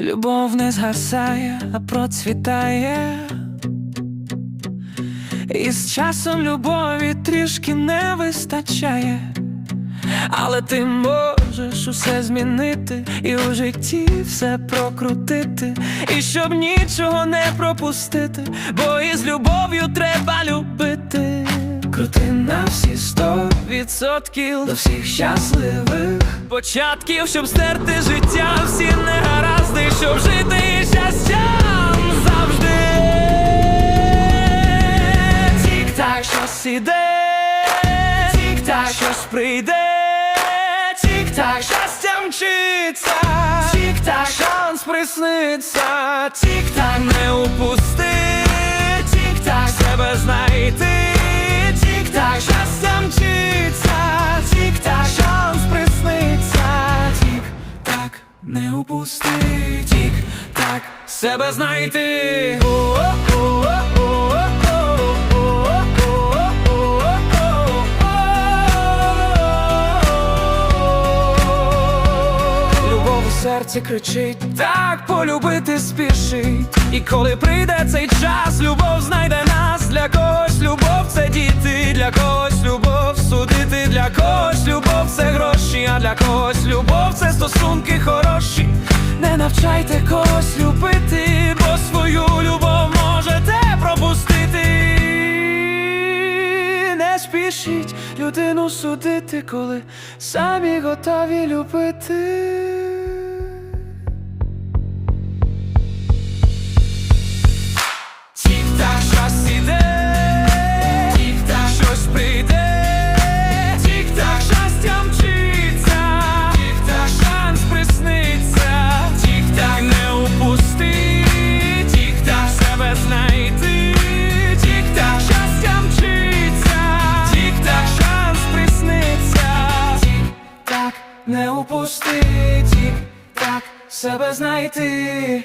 Любов не згасає, а процвітає. І з часом любові трішки не вистачає. Але ти можеш усе змінити і у житті все прокрутити, і щоб нічого не пропустити, бо із любов'ю треба любити. Крути на всі сто відсотків до всіх щасливих початків, щоб стерти життя, всі негаразди, іде, тік-так, щось прийде, тік-так, щастя мчиться, тік-так, шанс присниться, тік-так, не упусти, тік-так, себе знайти, тік-так, щастя мчиться, тік-так, шанс присниться, тік-так, не упусти, тік-так, себе знайти. Любов серці кричить, так полюбити спішить. І коли прийде цей час, любов знайде нас. Для когось любов це діти, для когось любов судити, для когось любов це гроші, а для когось любов це стосунки хороші. Не навчайте когось любити, бо свою любов можете пропустити. Не спішіть людину судити, коли самі готові любити. Тік-так, тік-так, себе знайти.